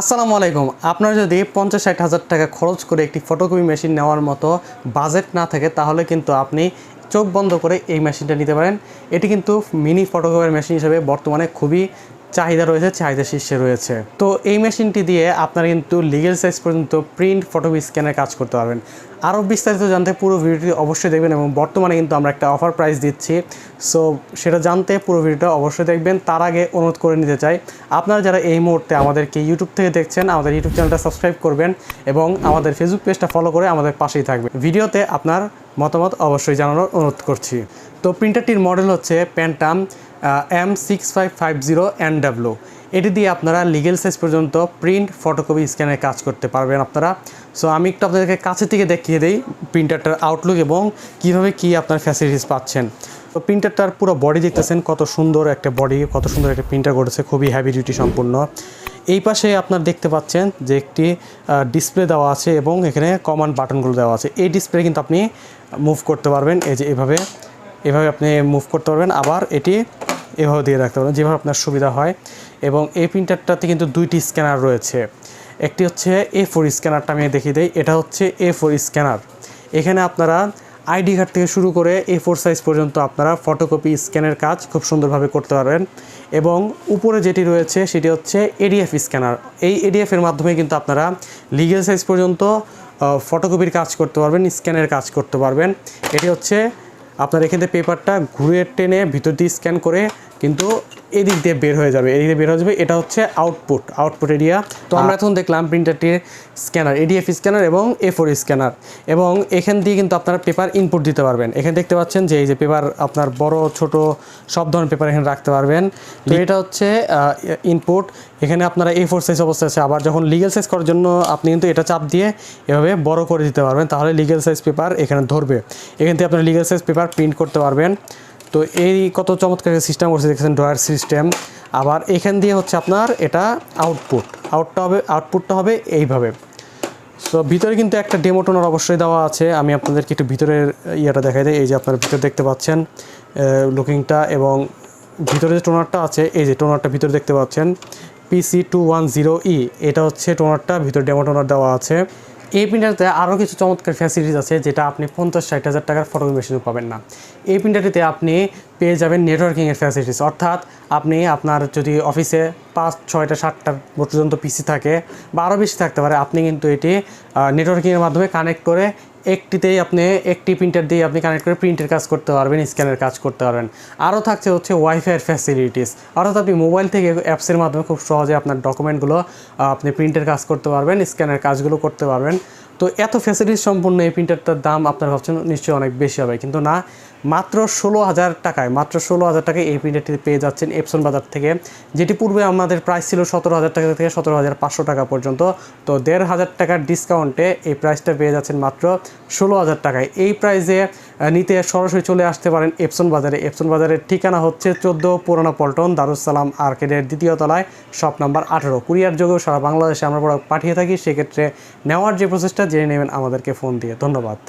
আসসালামু আলাইকুম। আপনার যদি পঞ্চাশ ষাট হাজার টাকা খরচ করে একটি ফটোকপি মেশিন নেওয়ার মতো বাজেট না থাকে, তাহলে কিন্তু আপনি চোখ বন্ধ করে এই মেশিনটা নিতে পারেন। এটি কিন্তু মিনি ফটোকপির মেশিন হিসেবে বর্তমানে খুবই চাহিদা রয়েছে, চাহিদা শীর্ষে রয়েছে। তো এই মেশিনটি দিয়ে আপনারা কিন্তু লিগেল সাইজ পর্যন্ত প্রিন্ট ফটো স্ক্যানের কাজ করতে পারবেন। আরও বিস্তারিত জানতে পুরো ভিডিওটি অবশ্যই দেখবেন এবং বর্তমানে কিন্তু আমরা একটা অফার প্রাইস দিচ্ছি। সো সেটা জানতে পুরো ভিডিওটা অবশ্যই দেখবেন। তার আগে অনুরোধ করে নিতে চাই, আপনারা যারা এই মুহূর্তে আমাদেরকে ইউটিউব থেকে দেখছেন, আমাদের ইউটিউব চ্যানেলটা সাবস্ক্রাইব করবেন এবং আমাদের ফেসবুক পেজটা ফলো করে আমাদের পাশেই থাকবে ভিডিওতে আপনার মতামত অবশ্যই জানানোর অনুরোধ করছি। তো প্রিন্টারটির মডেল হচ্ছে Pantum M six five five zero N W এটি দিয়ে আপনারা লিগেল সাইজ পর্যন্ত প্রিন্ট ফটোকপি স্ক্যানের কাজ করতে পারবেন আপনারা। সো আমি একটু আপনাদেরকে কাছে থেকে দেখিয়ে দিই প্রিন্টারটার আউটলুক এবং কীভাবে কী আপনার ফ্যাসিলিটিস পাচ্ছেন। তো প্রিন্টারটার পুরো বডি দেখতেছেন, কত সুন্দর একটা বডি কত সুন্দর একটা প্রিন্টার করেছে খুবই হ্যাভি ডিউটি সম্পূর্ণ। এই পাশে আপনার দেখতে পাচ্ছেন যে একটি ডিসপ্লে দেওয়া আছে এবং এখানে কমান্ড বাটনগুলো দেওয়া আছে। এই ডিসপ্লে কিন্তু আপনি মুভ করতে পারবেন, এই যে এভাবে এভাবে আপনি মুভ করতে পারবেন। আবার এটি এভাবে দিয়ে রাখতে পারবেন যেভাবে আপনার সুবিধা হয়। এবং এই প্রিন্টারটাতে কিন্তু দুইটি স্ক্যানার রয়েছে। একটি হচ্ছে এ ফোর স্ক্যানারটা আমি দেখিয়ে দিই, এটা হচ্ছে এ ফোর স্ক্যানার এখানে আপনারা আইডি কার্ড থেকে শুরু করে এ ফোর সাইজ পর্যন্ত আপনারা ফটোকপি স্ক্যানের কাজ খুব সুন্দরভাবে করতে পারবেন। এবং উপরে যেটি রয়েছে, সেটি হচ্ছে এডিএফ স্ক্যানার এই এডিএফের মাধ্যমে কিন্তু আপনারা লিগেল সাইজ পর্যন্ত ফটোকপির কাজ করতে পারবেন স্ক্যানের কাজ করতে পারবেন। এটি হচ্ছে আপনার এখান থেকে পেপারটা ঘুরে টেনে ভিতর দিয়ে স্ক্যান করে কিন্তু এদিক দিয়ে বের হয়ে যাবে এদিক দিয়ে বের হয়ে যাবে এটা হচ্ছে আউটপুট আউটপুট এরিয়া তো আমরা এখন দেখলাম প্রিন্টারটির স্ক্যানার এডিএফ স্ক্যানার এবং এ ফোর স্ক্যানার এবং এখান দিয়ে কিন্তু আপনারা পেপার ইনপুট দিতে পারবেন। এখানে দেখতে পাচ্ছেন যে এই যে পেপার আপনার বড় ছোট সব ধরনের পেপার এখানে রাখতে পারবেন। তো এটা হচ্ছে ইনপুট এখানে আপনারা এ ফোর সাইজ অবস্থা আছে। আবার যখন লিগেল সাইজ করার জন্য আপনি কিন্তু এটা চাপ দিয়ে এভাবে বড় করে দিতে পারবেন তাহলে লিগেল সাইজ পেপার এখানে ধরবে। এখান থেকে আপনারা লিগেল সাইজ পেপার প্রিন্ট করতে পারবেন। তো এই কত চমৎকার সিস্টেম করছে, দেখছেন ড্রয়ার সিস্টেম আবার এখান দিয়ে হচ্ছে আপনার এটা আউটপুট আউটটা হবে আউটপুটটা হবে এইভাবে। সো ভিতরে কিন্তু একটা ডেমো টোনার অবশ্যই দেওয়া আছে। আমি আপনাদেরকে একটু ভিতরের ইয়েটা দেখাই দিই। এই যে আপনার ভিতরে দেখতে পাচ্ছেন লুকিংটা এবং ভিতরে যে টোনারটা আছে, এই যে টোনারটা ভিতরে দেখতে পাচ্ছেন PC two one zero E এটা হচ্ছে টোনারটা ভিতরে ডেমো টোনার দেওয়া আছে। এই প্রিন্টারতে আরও কিছু চমৎকার ফ্যাসিলিটিস আছে যেটা আপনি পঞ্চাশ ষাট হাজার টাকার ফটো মেশিনও পাবেন না। এই প্রিন্টারটিতে আপনি পেয়ে যাবেন নেটওয়ার্কিংয়ের ফ্যাসিলিটিস অর্থাৎ আপনি আপনার যদি অফিসে পাঁচ, ছয়টা, সাতটা পর্যন্ত পিসি থাকে বা আরও বেশি থাকতে পারে, আপনি কিন্তু এটি নেটওয়ার্কিংয়ের মাধ্যমে কানেক্ট করে একটিতেই আপনি একটি প্রিন্টার দিয়ে আপনি কানেক্ট করে প্রিন্টের কাজ করতে পারবেন স্ক্যানের কাজ করতে পারবেন। আরও থাকছে হচ্ছে ওয়াইফাইয়ের ফ্যাসিলিটিস অর্থাৎ আপনি মোবাইল থেকে অ্যাপসের মাধ্যমে খুব সহজে আপনার ডকুমেন্টগুলো আপনি প্রিন্টের কাজ করতে পারবেন স্ক্যানের কাজগুলো করতে পারবেন। তো এত ফ্যাসিলিটি সম্পূর্ণ এই প্রিন্টারটার দাম আপনার ভাবছেন, নিশ্চয়ই অনেক বেশি হবে। কিন্তু না, মাত্র ষোলো হাজার টাকায়, মাত্র ষোলো হাজার টাকায় এই প্রিন্টারটি পেয়ে যাচ্ছেন এপসন বাজার থেকে, যেটি পূর্বে আমাদের প্রাইস ছিল সতেরো হাজার টাকা থেকে সতেরো হাজার পাঁচশো টাকা পর্যন্ত। তো দেড় হাজার টাকার ডিসকাউন্টে এই প্রাইসটা পেয়ে যাচ্ছেন মাত্র ষোলো হাজার টাকায়। এই প্রাইসে নিতে সরাসরি চলে আসতে পারেন এপসন বাজারে। এপসন বাজারের ঠিকানা হচ্ছে চোদ্দ পুরোনো পল্টন দারুসালাম আর্কেডের দ্বিতীয় তলায়, শপ নাম্বার আঠেরো। কুরিয়ার যোগেও সারা বাংলাদেশে আমরা পাঠিয়ে থাকি। সেক্ষেত্রে নেওয়ার যে প্রসেসটা জেনে নেবেন আমাদেরকে ফোন দিয়ে। ধন্যবাদ।